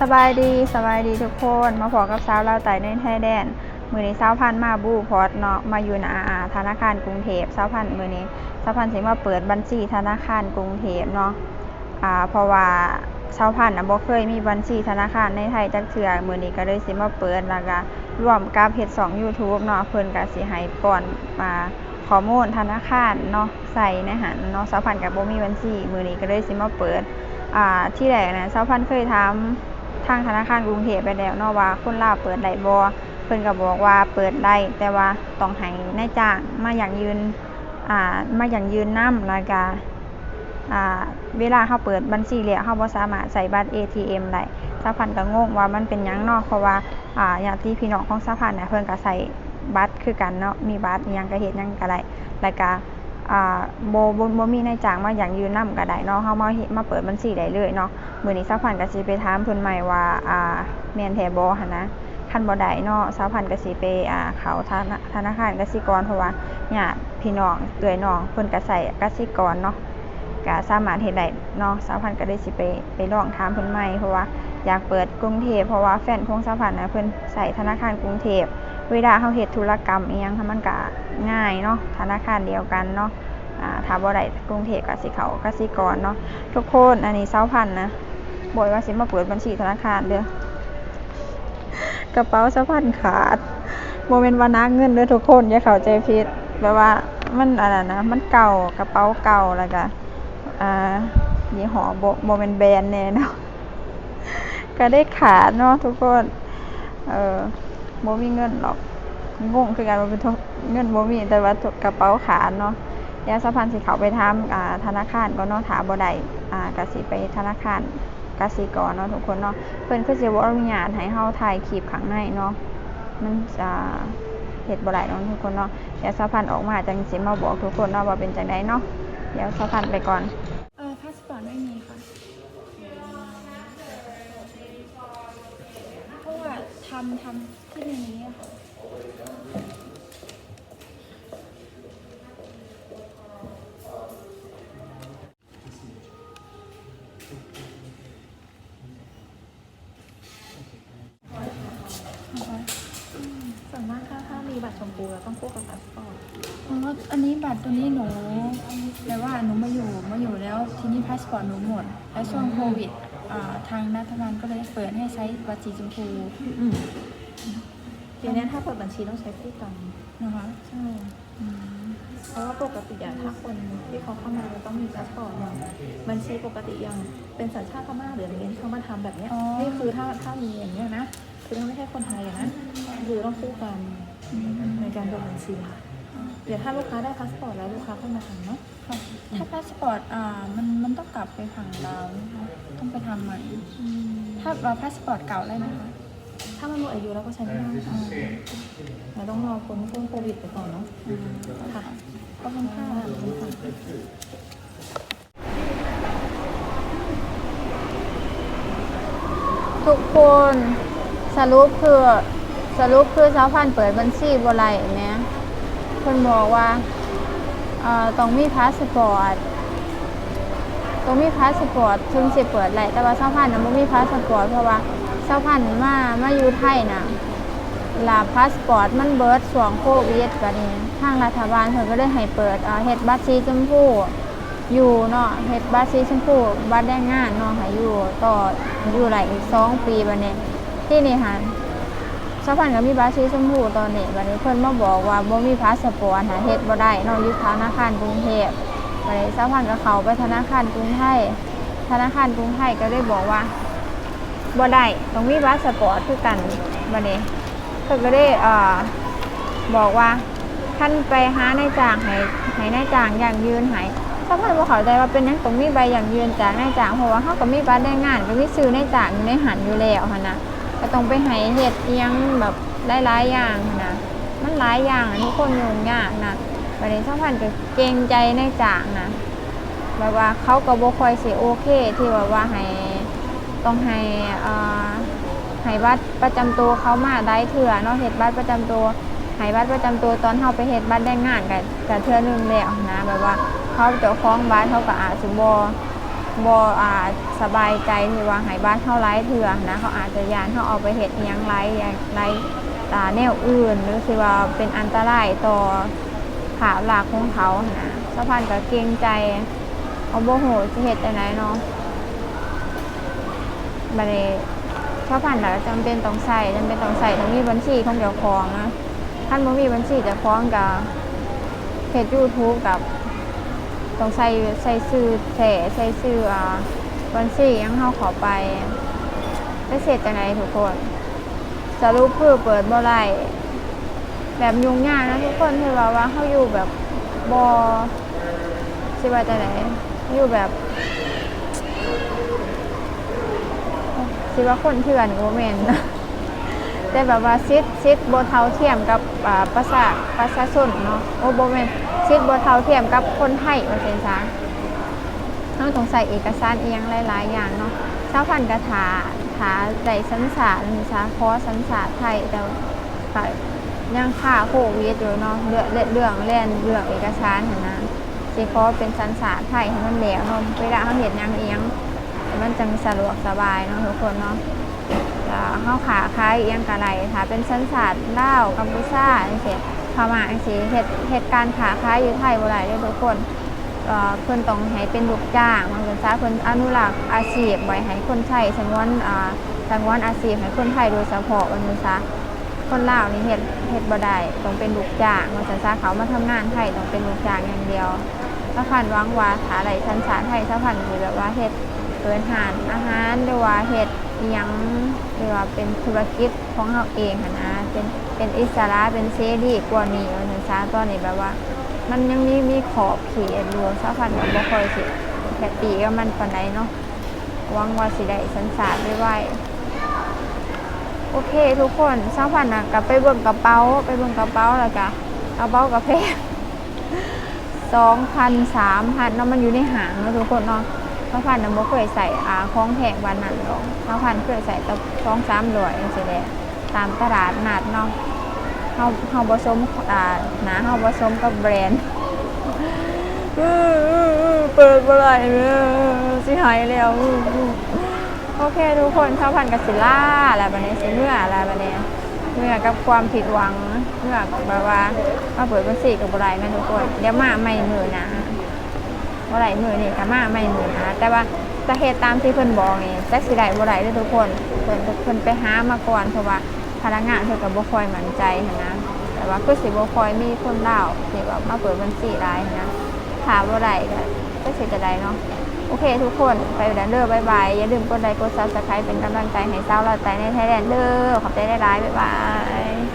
สบายดีสบายดีทุกคน มาพอกับสาวลาวไต่ในไทยแดน มือนี้สาวพันมาบูพอร์ตเนาะมาอยู่หนาอาธนาคารกรุงเทพสาวพันมือนี้สาวพันสิมาเปิดบัญชีธนาคารกรุงเทพเนาะอ่าเพราะว่าสาวพันธุ์น่ะบ่เคยมีบัญชีธนาคารในไทยจักเทื่อมือนี้ก็เลยสิมาเปิดแล้วก็ร่วมกับเฮ็ดสอง YouTube เนาะเพิ่นก็สิให้ป้อนมาข้อมูลธนาคารเนาะใส่ในหันเนาะสาวพันก็บ่มีบัญชีมือนี้ก็เลยสิมาเปิดอ่าที่แรกนะสาวพันเคยถา ทางธนาคารกรุงเทพไปแล้วเนาะว่าคนลาวเปิดได้บ่เพิ่นก็บอกว่าเปิดได้แต่ว่าต้องให้นายจ้างมาอย่างยืนอ่ามาอย่างยืนนำแล้วก็อ่าเวลาเฮาเปิดบัญชีแล้วเฮาบ่สามารถใส่บัตร ATM ได้สาพันก็งงว่ามันเป็นหยังเนาะเพราะว่าอ่าญาติพี่น้องของสาพันธุ์น่ะเพิ่นก็ใส่บัตรคือกันเนาะมีบัตรหยังก็เฮ็ดหยังก็ได้แล้วก็ อ่าบ่บ่บ่มีนายจ้างมาหยังยืนนำก็ได้เนาะเฮามาเฮ็ดมาเปิดบัญชีได้เลยเนาะมื้อนี้สาวพันก็สิไปถามเพิ่นใหม่ว่าอ่าแม่นแท้บ่หันนะคันบ่ได้เนาะสาวพันก็สิไปอ่าเข้าธนาธนาคารกสิกรเพราะว่าญาติพี่น้องเอื้อยน้องเพิ่นก็ใช้กสิกรเนาะก็สามารถเฮ็ดได้เนาะสาวพันก็เลยสิไปไปลองถามเพิ่นใหม่เพราะว่าอยากเปิดกรุงเทพเพราะว่าแฟนของสาวพันน่ะเพิ่นใช้ธนาคารกรุงเทพ เวลาเฮาเฮ็ดธุรกรรมเองค่ะมันก็ง่ายเนาะธนาคารเดียวกันเนาะอ่าถ้าบ่ได้กรุงเทพกสิเขากสิกรเนาะทุกคนอันนี้20,000นนะบ่ว่าสิมาเปิดบัญชีธนาคารเด้อกระเป๋า20,000ขาดบ่แม่นว่านักเงินเด้อทุกคนอย่าเข้าใจผิดแบบว่ามันอันนั้นะมันเก่ากระเป๋าเก่าแล้วก็อ่ายี่ห้อบ่บ่แม่นแบรนด์แน่เนาะก็ได้ขาดเนาะทุกคนเออ บ่มีเงินหรอกงงคือกันว่าเป็นเงินบ่มีแต่ว่ากระเป๋าขาดเนาะเดี๋ยวสะพานสิเขาไปทำอ่าธนาคารก็เนาะถาบ่ได้อ่ากสิไปธนาคารกสิกรเนาะทุกคนเนาะเพิ่นคือสิบ่อนุญาตให้เฮาถ่ายคลิปข้างในเนาะมันจะเฮ็ดบ่ได้เนาะทุกคนเนาะเดี๋ยวสะพานออกมาจังสิมาบอกทุกคนเนาะว่าเป็นจังไดเนาะเดี๋ยวสะพานไปก่อน เออพาสปอร์ตไม่มีค่ะ เพราะ ว่าทำทำที่ในนี้อะค่ะส่วนมากถ้าถ้ามีบัตรชมพูเราต้องคู่กับพาสปอร์ตอ๋ออันนี้บัตรตัวนี้หนูแต่ว่าหนูมาอยู่มาอยู่แล้วทีนี้พาสปอร์ตหนูหมด แล้วช่วงโควิด อ่าทางรัฐบาลก็เลยเปิดให้ใช้บัตรสีชมพูทีนี้ถ้าเปิดบัญชีต้องใช้คู่กันนะคะใช่เพราะว่าปกติอะถ้าคนที่เขาเข้ามาจะต้องมีพาสปอร์ตอย่างบัญชีปกติอย่างเป็นสัญชาติพม่าหรืออะไรเงี้ยที่เขามาทำแบบเนี้ยนี่คือถ้าถ้ามีอย่างเนี้ยนะคือต้องไม่ใช่คนไทยอะนะคือต้องคู่กันในการเปิดบัญชีเดี๋ยวถ้าลูกค้าได้พาสปอร์ตแล้วลูกค้าค่อยมาทำเนาะ ค่ะ ถ้าพาสปอร์ตอ่ามันมันต้องกลับไปฝั่งลาวนะคะต้องไปทำใหม่ ถ้าเราพาสปอร์ตเก่าได้ไหมคะถ้ามันหมดอายุแล้วก็ใช้ไม่ได้ค่ะเราต้องรอพ้นช่วงโควิดไปก่อนเนาะอืมค่ะขอบคุณค่ะทุกคนสรุปคือสรุปคือสาวพันธุ์เปิดบัญชีบ่ไรแหมเพิ่นบอกว่าเอ่อ ต้องมีพาสปอร์ตต้องมีพาสปอร์ตถึงสิเปิดได้แต่ว่าสาวพันธุ์น่ะบ่มีพาสปอร์ตเพราะว่าสาวพันธุ์มามาอยู่ไทยนะลาพาสปอร์ตมันเบิร์ดช่วงโควิดบัดนี้ทางรัฐบาลเพิ่นก็เลยให้เปิดเฮ็ดบัตรสีชมพูอยู่เนาะเฮ็ดบัตรสีชมพูบัตรแรงงานเนาะให้อยู่ต่ออยู่หลอีกสองปีบัดนี้ที่นี่หัน สะพันก็มีบัตรสีชมพูตอนนี้บัดนี้เพิ่นมาบอกว่าบ่มีพาสปอร์ตหาเฮ็ดบ่ได้นาะอยู่ธนาคารกรุงเทพบัดนี้สะพันก็เข้าไปธนาคารกรุงไทยธนาคารกรุงไทยก็เลยบอกว่าบ่ได้ต้องมีพาสปอร์ตคือกันบัดนี้เพิ่นก็เลยเอ่อบอกว่าท่านไปหานายจ้างให้ให้นายจ้างอย่างยืนให้ถ้าพิ่นบ่เข้าใจว่าเป็นหยังต้องมีใบอย่างยืนจากนายจ้างเพราะว่าเฮาก็มีบัตรแรงงานก็มีชื่อนายจ้างอยู่ในหันอยู่แล้วหั่นน่ะ ก็ต้องไปให้เฮ็ดยังแบบหลายๆอย่างนะมันหลายอย่างอะทุกคนยุ่งยากนะบัดนี้ชาวพันธุ์ก็เกรงใจในจางนะแบบว่าเขาก็บ่ค่อยสิโอเค ที่แบบว่าให้ต้องให้อ่าให้บัตรประจำตัวเขามาได้เถื่อเนาะเฮ็ดบัตรประจำตัวให้บัตรประจำตัวตอนเฮาไปเฮ็ดบัตรแรงงานก็ก็เทื่อนึงแล้วนะแบบว่าเขาเจ้าของบ้านเขาก็อาจสิบ่ บอ่าสบายใจที่ว่าให้บ้านเฮาไร้เถื่อนะเขาอาจจะยานเฮาเอาไปเฮ็ดอิหยังไร้ไร้ตาแนวอื่น หรือสิว่าเป็นอันตรายต่อภาพลักของเขานะสะพานก็เกรงใจเอาโบโหสิเฮ็ดจังไดเนาะบัดนี้สะพานก็จำเป็นต้องใช้จำเป็นต้องใช้ต้องมีบัญชีของเจ้าของนะท่านบ่มีบัญชีเจ้าของก็เฮ็ด YouTube กับ ต้องใส่ใส่ซื้อแถใส่ซื้ออ่าบัญชีหยังเข้าขอไปได้เสร็จจังไหนทุกคนสรุปคือเปิดบ่ได้แบบยุ่งยากนะทุกคนที่ว่าว่าเขาอยู่แบบบอสิว่าจังไหนอยู่แบบสิว่าคนเถื่อนโมเมน แต่แบบว่าซิดซิดโบเทาเทียมกับอ่าประชาประชาชนเนาะโอ้โบเมนซิดโบเทาเทียมกับคนไทยว่าเป็นซะเราต้องใส่เอกสารเอียงหลาย ๆ อย่างเนาะชาวพันกระถาถาได้สัญชาตินี่ซะขอสัญชาไทยแต่ก็ยังค่าโควิดอยู่เนาะเรื่องเรื่องเล่นเรื่องเอกสารเห็นนะสิขอเป็นสัญชาไทยให้มันแล้วเนาะเวลาเขาเห็นยังเอียงมันจังสะดวกสบายเนาะทุกคนเนาะ ก็เฮาขาขายอียังกะไรถ้าเป็นสัญชาติลาวกัมพูชาจังซี่พม่าจังซี่เฮ็ดเฮ็ดการค้าขายอยู่ไทยบ่ได้เด้อทุกคนเอ่อเพิ่นต้องให้เป็นลูกจ้างมันเป็นซะเพิ่นอนุรักษ์อาชีพไว้ให้คนไทยสงวนอ่าสงวนอาชีพให้คนไทยโดยเฉพาะมันเป็นซะคนลาวนี่เฮ็ดเฮ็ดบ่ได้ต้องเป็นลูกจ้างมันเป็นซะเขามาทำงานไทยต้องเป็นลูกจ้างอย่างเดียวถ้าพันวังว่าถ้าได้สัญชาติไทยถ้าพันสิแบบว่าเฮ็ดเปิดหานอาหารหรือว่าเฮ็ด ยังหรือว่าเป็นธุรกิจของเราเองหั้นะเป็นเป็นอิสระเป็นเสรีกว่านี้ว่าซั่นซะตอนนี้แบบว่า มันยังมีมีขอบเขตอยู่สะพันก็บ่ค่อยสิแฮปปี้กับมันปานใดเนาะหวังว่าสิได้สัญชาติไวโอเค ทุกคนสะพันน่ะก็ไปเบิ่งกระเป๋าไปเบิ่งกระเป๋าแล้วก็กระเป๋ากาแฟสองพันสามพันเนาะมันอยู่ในหางเนาะทุกคนเนาะ พระพันธุ์น่ะบ่เคยใส่อาของแพงวันนั้นหรอกพระพันธุ์เคยใส่แต่สองสามร้อยจังซี่แหละตามตลาดนัดเนาะเฮาเฮาบ่สมอ่าหนาเฮาบ่สมกับแบรนด์อื้ออื้ออื้อเปิดบ่ได้เด้อสิหายแล้วโอเคทุกคนชาวพันธุ์กับสิล่าแล้วบัดนี้สิเมื่อแล้วบัดนี้เมื่อกับความผิดหวังเมื่อแบบว่ามาเปิดบัญชีกับบุไรแม่ทุกคนเดี๋ยวมาไม่มือนะ บุไรมือนี่กับมาไม่มือนะแต่ว่าจะเหตุตามที่เพิ่นบอกนี่แจ็คสิได้บุไรเด้อทุกคนเพิ่นเพิ่นไปหามาก่อนเพราะว่าพนักงานเพิ่นกับบ่คอยมั่นใจหั้นนะแต่ว่าคือสิบ่คอยมีคนเล่าวที่แบบมาเปิดบัญชีได้หั้นนะถามบุไรก็จะสิจะได้เนาะโอเคทุกคน ไปแล้วเด้อบายบาย อย่าลืมกดไลค์กดซับสไครป์เป็นกำลังใจให้สาวเราใจในไทยแลนด์เด้อขอบใจได้หลายๆบ๊ายบาย